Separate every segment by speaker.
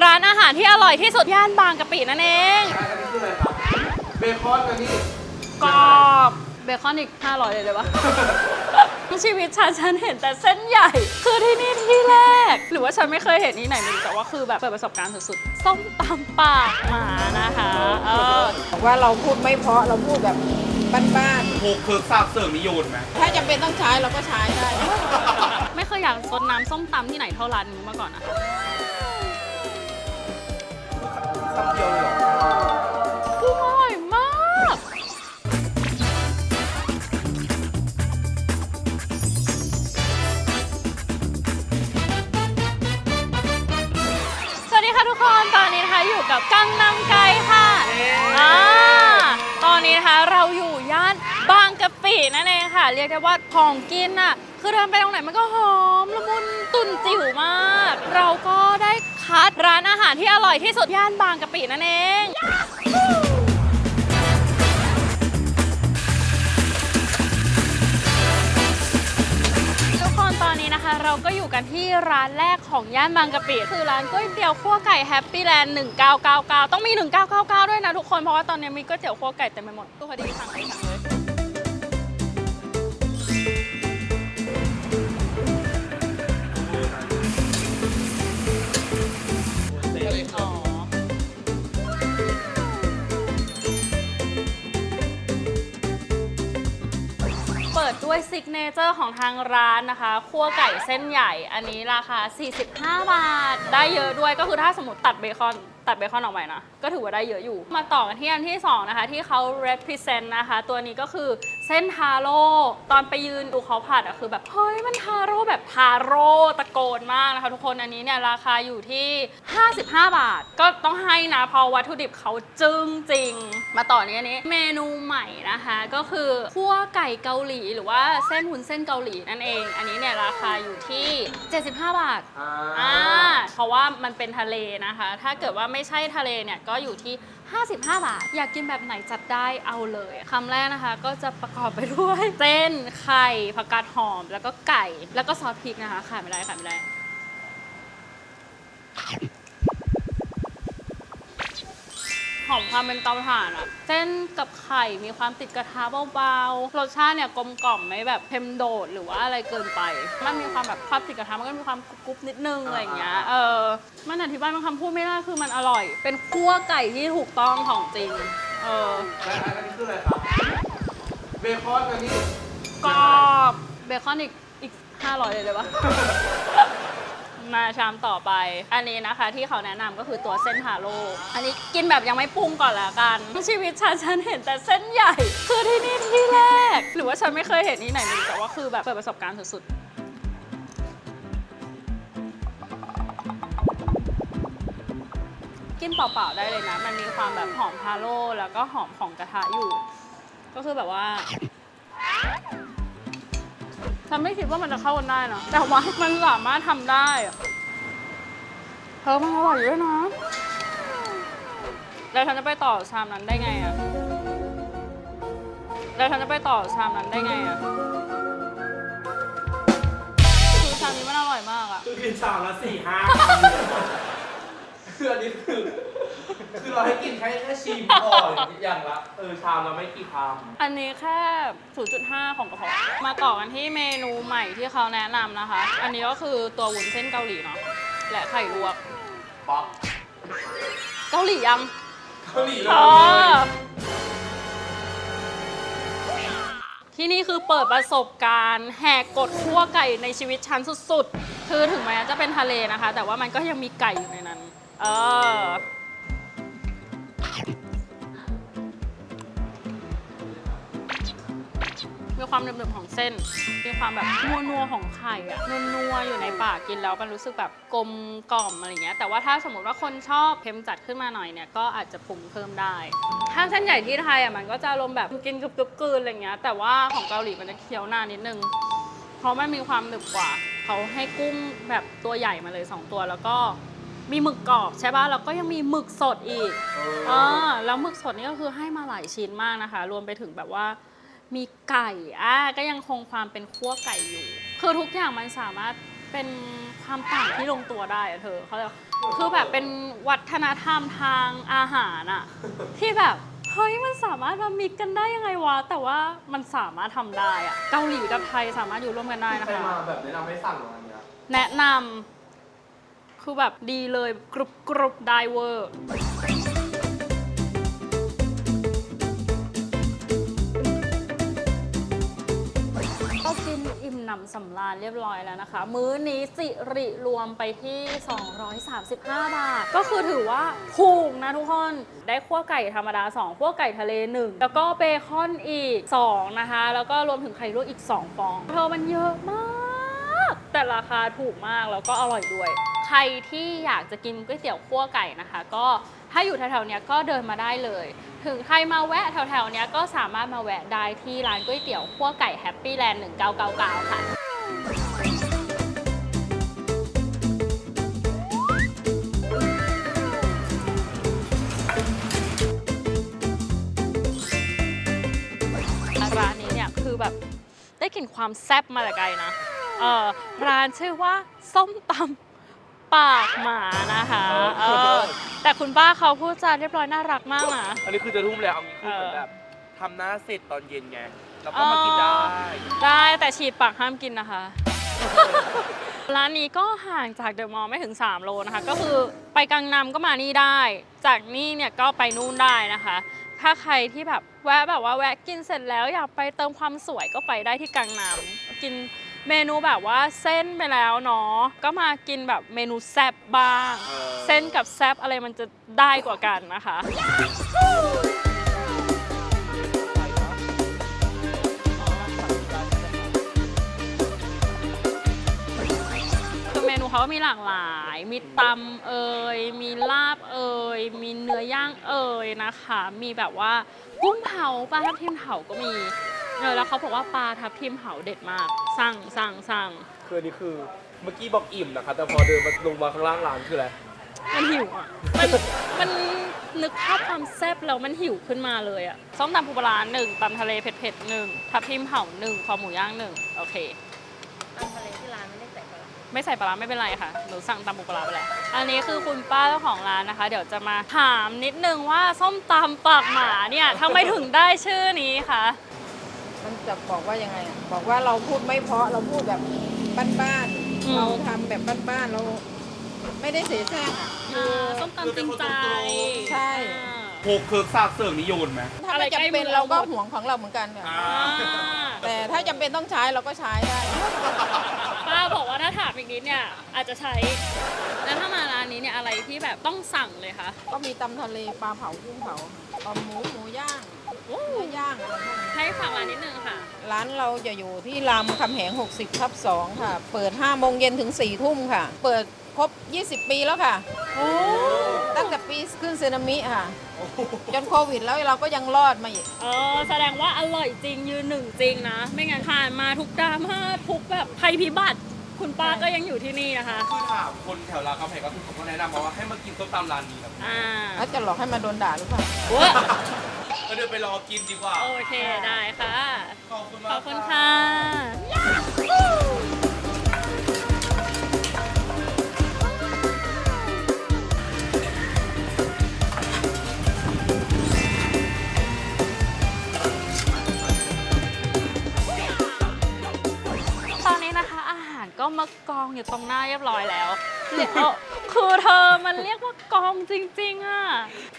Speaker 1: ร้านอาหารที่อร่อยที่สุดย่านบางกะปินั่นเอง
Speaker 2: อันนี้คืออะไรครับเบคอนอันนี้
Speaker 1: กรอบเบคอนอีก 500 เลยเลยวะ ชีวิตฉันฉันเห็นแต่เส้นใหญ่ คือที่นี่ที่แรก หรือว่าฉันไม่เคยเห็นที่ไหนไม่รู้แต่ว่าคือแบบเปิดประสบการณ์สุดๆ ส้มตำปากหมานะคะเออ
Speaker 3: บอกว่าเราพูดไม่เพราะเราพูดแบบบ้าน
Speaker 2: โคกเคิร์กซาบเสริมนิยมไหม
Speaker 3: ๆ ถ้าจำเป็นต้องใช้เราก็ใช้ได้
Speaker 1: ไม่เคยอยากซดน้ำส้มตำที่ไหนเท่าร้านนี้มาก่อนนะ
Speaker 2: คำเดียวเลยเหรอ
Speaker 1: กุ้งอร่อยมาก สวัสดีค่ะทุกคน ตอนนี้นะคะอยู่กับกังนำไก่ค่ะอ่าตอนนี้นะคะเราอยู่ย่านบางกะปินั่นเองค่ะ เรียกได้ว่าของกินน่ะ คือเดินไปตรงไหนมันก็หอมละมุนตุ่นจิ๋วมาก เราก็ได้ คัดร้านอาหารที่อร่อยที่สุดย่านบางกะปินั่นเอง ทุกคนตอนนี้นะคะ เราก็อยู่กันที่ร้านแรกของย่านบางกะปิคือร้านก๋วยเตี๋ยวคั่วไก่แฮปปี้แลนด์1999 ต้องมี 1999 ด้วยนะทุกคน เพราะว่าตอนนี้มีก๋วยเตี๋ยวคั่วไก่เต็มไปหมดตัวพอดีสั่งเลยสั่งเลย ปิดด้วยซิกเนเจอร์ของทางร้านนะคะคั่วไก่เส้นใหญ่อันนี้ราคา 45 บาท ได้เยอะด้วยก็คือถ้าสมมติตัดเบคอนตัดเบคอนออกไปนะ ก็ถือว่าได้เยอะอยู่ มาต่อกันที่อันที่ 2 นะคะ ที่เขา represent นะคะ ตัวนี้ก็คือ เส้นทาโร่ตอนไปยืนดูเขาผัดอะคือแบบเฮ้ยมันทาโร่แบบทาโร่ตะโกนมากนะคะทุกคนอันนี้เนี่ยราคาอยู่ที่ 55 บาท ก็ต้องให้นะเพราะวัตถุดิบเขาจึ้งจริง มาต่อนี้อันนี้เมนูใหม่นะคะก็คือคั่วไก่เกาหลี หรือว่าเส้นหุนเส้นเกาหลีนั่นเอง อันนี้เนี่ยราคาอยู่ที่ 75 บาท
Speaker 2: อ่า
Speaker 1: อ่าเพราะว่ามันเป็นทะเลนะคะ ถ้าเกิดว่าไม่ใช่ทะเลเนี่ยก็อยู่ที่ 55 บาท อยากกินแบบไหนจัดได้เอาเลยคำแรกนะคะ ก็จะประกอบไปด้วยเส้นไข่ผักกาดหอม แล้วก็ไก่ แล้วก็ซอสพริกนะคะขาดไม่ได้ขาดไม่ได้ หอมความเป็นเตาถ่านอะเส้นกับไข่มีความติดกระทะเบาๆ รสชาติเนี่ยกลมกล่อมไม่แบบเค็มโดดหรือว่าอะไรเกินไป มันมีความแบบความติดกระทะมันก็มีความกรุบๆนิดนึงอะไรอย่างเงี้ย เออ มันอธิบายมันคำพูดไม่ได้คือมันอร่อย เป็นคั่วไก่ที่ถูกต้องของจริง เออ
Speaker 2: และอันนี้คืออะไรครับ เบคอนอันนี้
Speaker 1: กรอบเบคอนอีกอีก500เลยเลยวะ มาชามต่อไป อันนี้นะคะที่เขาแนะนำก็คือตัวเส้นฮาโลอันนี้กินแบบยังไม่ปรุงก่อนละกัน ชีวิตฉันฉันเห็นแต่เส้นใหญ่ คือที่นี่ที่แรก หรือว่าฉันไม่เคยเห็นที่ไหนไม่รู้แต่ว่าคือแบบเปิดประสบการณ์สุดๆ กินเปล่าๆได้เลยนะ มันมีความแบบหอมฮาโลแล้วก็หอมของกระทะอยู่ ก็คือแบบว่า ฉันไม่คิดว่ามันจะเข้ากันได้นะแต่ว่ามันสามารถทำได้อะเธอมันอร่อยด้วยนะแล้วฉันจะไปต่อชามนั้นได้ไงอะแล้วฉันจะไปต่อชามนั้นได้ไงอะคือชามนี้มันอร่อยมากอะ
Speaker 2: คือกินชามละสี่ห้า คืออันนี้คือ คือเราให้กินแค่แค่ชิมก่อนอย่างละเออชามเราไม่กี่ค
Speaker 1: อันนี้แค่ 0.5 ของกระเพาะ มาต่อกันที่เมนูใหม่ที่เขาแนะนำนะคะ อันนี้ก็คือตัววุ้นเส้นเกาหลีเนาะ และไข่ลวกำ
Speaker 2: ป๊อก
Speaker 1: เกาหลียัง
Speaker 2: เกาหลีเล
Speaker 1: เอยอที่นี่คือเปิดประสบการณ์แหกกฎคั่วไก่ในชีวิตชั้นสุดๆ คือถึงแม้จะเป็นทะเลนะคะ แต่ว่ามันก็ยังมีไก่อยู่ในนั้น เออ มีความหนึบๆของเส้น มีความแบบนัวๆของไข่อะนัวๆอยู่ในปากกินแล้วมันรู้สึกแบบกลมกล่อมอะไรเงี้ย แต่ว่าถ้าสมมติว่าคนชอบเค็มจัดขึ้นมาหน่อยเนี่ยก็อาจจะปรุงเพิ่มได้ ถ้าเส้นใหญ่ที่ไทยอะมันก็จะอารมณ์แบบกินกรึบๆกลืนอะไรเงี้ย แต่ว่าของเกาหลีมันจะเคี้ยวนานนิดนึง เพราะมันมีความหนึบกว่า เขาให้กุ้งแบบตัวใหญ่มาเลยสองตัวแล้วก็ มีหมึกกรอบใช่ป่ะแล้วก็ยังมีหมึกสดอีก
Speaker 2: เอ
Speaker 1: อ่า
Speaker 2: อ
Speaker 1: แล้วหมึกสดนี่ก็คือให้มาหลายชิ้นมากนะคะ รวมไปถึงแบบว่า มีไก่อ่าก็ยังคงความเป็นคั่วไก่อยู่ คือทุกอย่างมันสามารถเป็นความต่างที่ลงตัวได้อะเธอเขาเลยกคือแบบเป็นวัฒนธรรมทางอาหารอะที่แบบเฮ้ยมันสามารถมามิกกันได้ยังไงวะแต่ว่ามันสามารถทำได้อะเกาหลีกับไทยสามารถอยู่ร่วมกันได้นะ
Speaker 2: ใคร
Speaker 1: คะ
Speaker 2: มาแบบแนะนำให้สั่งร้านเนี้ย
Speaker 1: แนะนำ คือแบบดีเลยกรุบกรุบได้เวอร์ก็กินอิ่มหนำสำราญเรียบร้อยแล้วนะคะ มื้อนี้สิริรวมไปที่ 235 บาท ก็คือถือว่าถูกนะทุกคน ได้ขั้วไก่ธรรมดา 2ขั้วไก่ทะเล 1 แล้วก็เบคอนอีก 2 นะคะ แล้วก็รวมถึงไข่ลวกอีก 2 ฟองเธอมันเยอะมาก แต่ราคาถูกมากแล้วก็อร่อยด้วย รที่อยากจะกินก๋วยเตี๋ยวขั้วไก่นะคะ ก็ถ้าอยู่แถวๆเนี้ยก็เดินมาได้เลย ถึงใครมาแวะแถวๆเนี้ยก็สามารถมาแวะได้ที่ร้านก๋วยเตี๋ยวขั้วไก่แฮปปี้แลนด์ 1999 ค่ะร้านนี้เนี่ยคือแบบได้กลิ่นความแซ่บมาแต่ไกลนะ เออร้านชื่อว่าส้มตำ ปากหมานะคะเออแต่คุณป้าเขาพูดจาเรียบร้อยน่ารักมากนะ
Speaker 2: อันนี้คือจะทุ่มแล้วเอางี้คือเหมือนแบบทำหน้าเสร็จตอนเย็นไงแล้วก็มากินได้
Speaker 1: ได้แต่ฉีดปากห้ามกินนะคะ ร้านนี้ก็ห่างจากเดอะมอลล์ไม่ถึง 3 โลนะคะ ก็คือไปกังนำก็มานี่ได้ จากนี่เนี่ยก็ไปนู่นได้นะคะ ถ้าใครที่แบบแวะแบบว่าแวะกินเสร็จแล้วอยากไปเติมความสวยก็ไปได้ที่กังนำกิน เมนูแบบว่าเส้นไปแล้วเนาะก็มากินแบบเมนูแซบบ้าง
Speaker 2: เออ
Speaker 1: เส้นกับแซบอะไรมันจะได้กว่ากันนะคะ คือเมนูเขาก็มีหลากหลาย มีตำเอ่ย มีลาบเอ่ย มีเนื้อย่างเอ่ยนะคะ มีแบบว่ากุ้งเผาปลาทับทิมเผาก็มี เออแล้วเขาบอกว่าปลาทับทิมเผาเด็ดมาก สั่งสั่งสั่ง
Speaker 2: คืออันนี้คือเมื่อกี้บอกอิ่มนะคะ แต่พอเดินมาลงมาข้างล่างร้านคืออะไร
Speaker 1: มันหิวอะ มันมันนึกภาพความแซ่บแล้วมันหิวขึ้นมาเลยอะส้มตำปูปลาร้าหนึ่งตำทะเลเผ็ดๆหนึ่งทับทิมเผาหนึ่งคอหมูย่างหนึ่งโอเค
Speaker 3: ตำทะเลที่ร้านไม่ได้ใส่ปลาร้า
Speaker 1: ไม่ใส่ปลาร้าไม่เป็นไรค่ะ หนูสั่งตำปูปลาร้าไปแล้ว อันนี้คือคุณป้าเจ้าของร้านนะคะ เดี๋ยวจะมาถามนิดนึงว่าส้มตำปากหมาเนี่ยทำไมถึงได้ชื่อนี้คะ
Speaker 3: มันจะบอกว่ายังไงอะบอกว่าเราพูดไม่เพราะเราพูดแบบบ้านๆเราทำแบบบ้านๆเรา ไม่ได้เสแสร้งอะ
Speaker 1: อ่าส้มตำจริงใจ
Speaker 3: ใช่
Speaker 1: อ่า
Speaker 2: โคกเคิร์กซากเสิร์ฟนิยมไหม
Speaker 3: ถ้า
Speaker 1: อะไร
Speaker 3: ไม่
Speaker 1: ใกล้
Speaker 3: จำเป็น
Speaker 1: มือ
Speaker 3: เราก็
Speaker 1: หมด
Speaker 3: ห่วงของเราเหมือนกันค่ะ
Speaker 2: อ่า
Speaker 1: อ่า
Speaker 3: แต่ถ้าจำเป็นต้องใช้เราก็ใช้ได้
Speaker 1: ป้าบอกว่าถ้าถามอีกนิดเนี่ยอาจจะใช้ แล้วถ้ามาร้านนี้เนี่ยอะไรที่แบบต้องสั่งเลยคะ
Speaker 3: ก็มีตำทะเลปลาเผากุ้งเผาปลาหมูหมูย่างเนื้อย่างอะไรพวกนี้
Speaker 1: ให้ฝากร้านนิดนึงค่ะ
Speaker 3: ร้านเราจะอยู่ที่รามคำแหง 60ทับ2ค่ะ เปิด5โมงเย็นถึง4ทุ่มค่ะ เปิดครบ 20 ปีแล้วค่ะ
Speaker 1: โอ้
Speaker 3: ตั้งแต่ปีขึ้นสึนามิค่ะ จนโควิดแล้วเราก็ยังรอดมาอีก
Speaker 1: เออแสดงว่าอร่อยจริงยืนหนึ่งจริงนะ ไม่งั้นผ่านมาทุกดราม่าทุกแบบภัยพิบัติ คุณป้าก็ยังอยู่ที่นี่นะคะ
Speaker 2: คือถามคนแถวรามคำแหงก็คือเขาก็แนะนำมาว่าให้มากินส้มตำร้านนี้ครับ
Speaker 1: อ่า
Speaker 3: แล้วจะหลอกให้มาโดนด่าหรือเปล่า
Speaker 1: เว้ย
Speaker 2: ก็เดินไปรอกินดีกว่า
Speaker 1: โอเคได้ค่ะ
Speaker 2: ขอบคุณ
Speaker 1: ข
Speaker 2: มาก
Speaker 1: อบคุณ
Speaker 2: รับ
Speaker 1: ค่ะตอนนี้นะคะ อาหารก็มากองอยู่ตรงหน้าเรียบร้อยแล้วเดี๋ยว คือเธอมันเรียกว่ากองจริง ๆอะ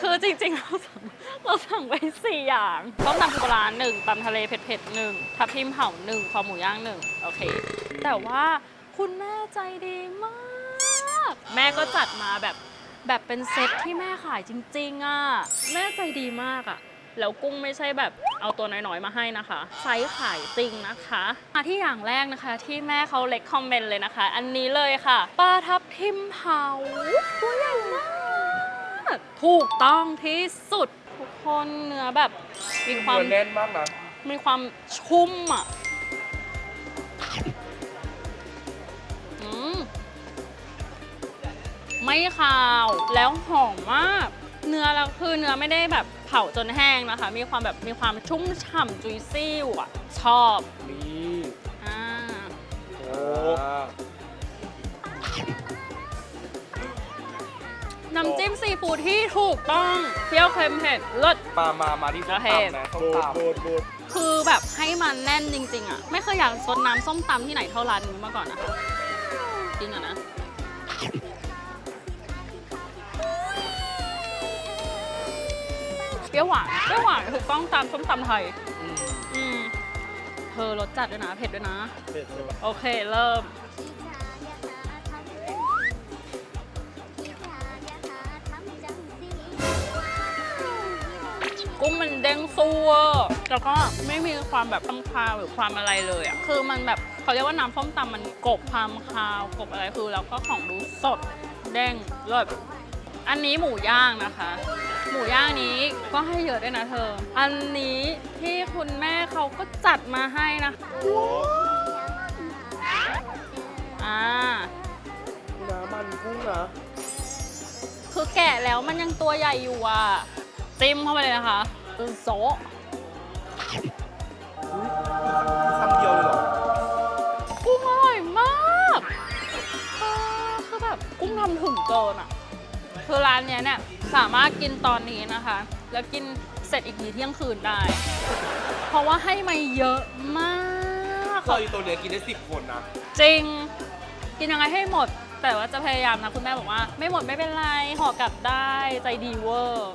Speaker 1: คือจริง ๆ เราสั่งเราสั่งไปสี่อย่างต้มตำปูปลาร้าหนึ่งตำทะเลเผ็ดๆหนึ่งทับทิมเผาหนึ่งคอหมูย่างหนึ่งโอเค แต่ว่าคุณแม่ใจดีมาก แม่ก็จัดมาแบบแบบเป็นเซตที่แม่ขายจริง ๆอะแม่ใจดีมากอะ แล้วกุ้งไม่ใช่แบบเอาตัวน้อยๆมาให้นะคะไซส์ขายจริงนะคะมาที่อย่างแรกนะคะที่แม่เขาเล็กคอมเมนต์เลยนะคะ อันนี้เลยค่ะปลาทับทิมเผาตัวใหญ่มากถูกต้องที่สุดทุกคนเนื้อแบบมีความ
Speaker 2: เนื้อแน่นมากนะ
Speaker 1: มีความชุ่มอะอืมไม่คาวแล้วหอมมาก เนื้อแล้วคือเนื้อไม่ได้แบบ เผาจนแห้งนะคะ มีความแบบมีความชุ่มฉ่ำจุยซี่อะ ชอบ
Speaker 2: นี่
Speaker 1: อ่า
Speaker 2: โอ้
Speaker 1: น้ำจิ้มซีฟู้ดที่ถูกต้องเปรี้ยวเค็มเผ็ดเลิศ
Speaker 2: มา มา มาที่ส้ม
Speaker 1: โอเค
Speaker 2: ตำนะส้มตำ
Speaker 1: คือแบบให้มันแน่นจริง ๆ อะ ไม่เคยอยากซดน้ำส้มตำที่ไหนเท่าร้านนี้มาก่อนนะคะจริงอะนะ รี้ยวหวานเปรี้ยวหวานถูกต้องตามส้มตำไทย
Speaker 2: อืม
Speaker 1: อืมเธอรสจัดด้วยนะ เผ็ดด้วยนะ
Speaker 2: เผ็ดใช่ปะ
Speaker 1: โอเค เริ่ม กุ้งมันเด้งซัวแล้วก็ไม่มีความแบบคำคาวหรือความอะไรเลยอะ คือมันแบบเขาเรียกว่าน้ำส้มตำมันกบความคาวกบอะไรคือแล้วก็ของดูสดเด้งเลิศอันนี้หมูย่างนะคะ หมูย่างนี้ก็ให้เยอะด้วยนะเธอ อันนี้ที่คุณแม่เขาก็จัดมาให้นะอ่า
Speaker 2: น้ำมันกุ้งนะ
Speaker 1: คือแกะแล้วมันยังตัวใหญ่อยู่อะจิ้มเข้าไปเลยนะคะโซะ
Speaker 2: คำเดียวเลยเหรอ
Speaker 1: กุ้งอร่อยมากเออคือแบบกุ้งทำถึงเกินอะ คือร้านเนี้ยเนี่ย สามารถกินตอนนี้นะคะ แล้วกินเสร็จอีกทีเที่ยงคืนได้ เพราะว่าให้มาเยอะมาก
Speaker 2: เราอยู่ตัวเนี้ยกินได้สิบคนนะ
Speaker 1: จริง กินยังไงให้หมด แต่ว่าจะพยายามนะ คุณแม่บอกว่า ไม่หมดไม่เป็นไรห่อกลับได้ใจดีเวอร์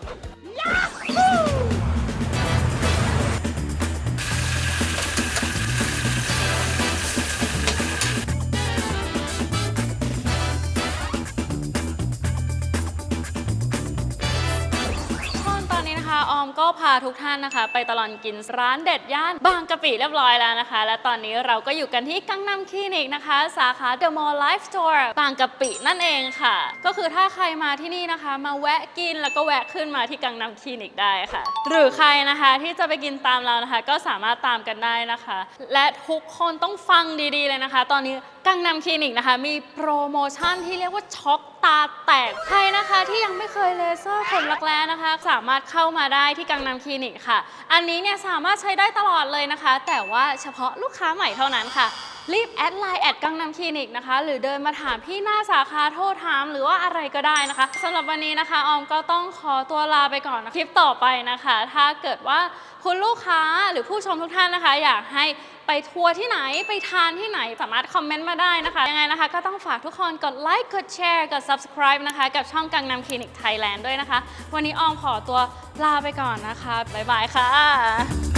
Speaker 1: ก็พาทุกท่านนะคะ ไปตลอดกินร้านเด็ดย่านบางกะปิเรียบร้อยแล้วนะคะ และตอนนี้เราก็อยู่กันที่กังนำคลินิกนะคะ สาขา The Mall Life Store บางกะปินั่นเองค่ะ ก็คือถ้าใครมาที่นี่นะคะ มาแวะกินแล้วก็แวะขึ้นมาที่กังนำคลินิกได้ค่ะ หรือใครนะคะที่จะไปกินตามเรานะคะ ก็สามารถตามกันได้นะคะ และทุกคนต้องฟังดีๆเลยนะคะ ตอนนี้กังนำคลินิกนะคะ มีโปรโมชั่นที่เรียกว่าช็อกตาแตกใครนะคะที่ยังไม่เคยเลเซอร์ขนรักแร้นะคะ สามารถเข้ามาได้ที่กังนำคลินิกค่ะ อันนี้เนี่ยสามารถใช้ได้ตลอดเลยนะคะ แต่ว่าเฉพาะลูกค้าใหม่เท่านั้นค่ะ รีบแอดไลน์แอดกังนำคลินิกนะคะ หรือเดินมาถามพี่หน้าสาขาโทรถาม หรือว่าอะไรก็ได้นะคะสำหรับวันนี้นะคะออมก็ต้องขอตัวลาไปก่อนนะคลิปต่อไปนะคะ ถ้าเกิดว่าคุณลูกค้าหรือผู้ชมทุกท่านนะคะ อยากให้ไปทัวร์ที่ไหนไปทานที่ไหนสามารถคอมเมนต์มาได้นะคะ ยังไงนะคะก็ต้องฝากทุกคนกดไลค์กดแชร์กด subscribe นะคะ กับช่องกังนำคลินิกไทยแลนด์ด้วยนะคะ วันนี้ออมขอตัวลาไปก่อนนะคะ บ๊ายบายค่ะ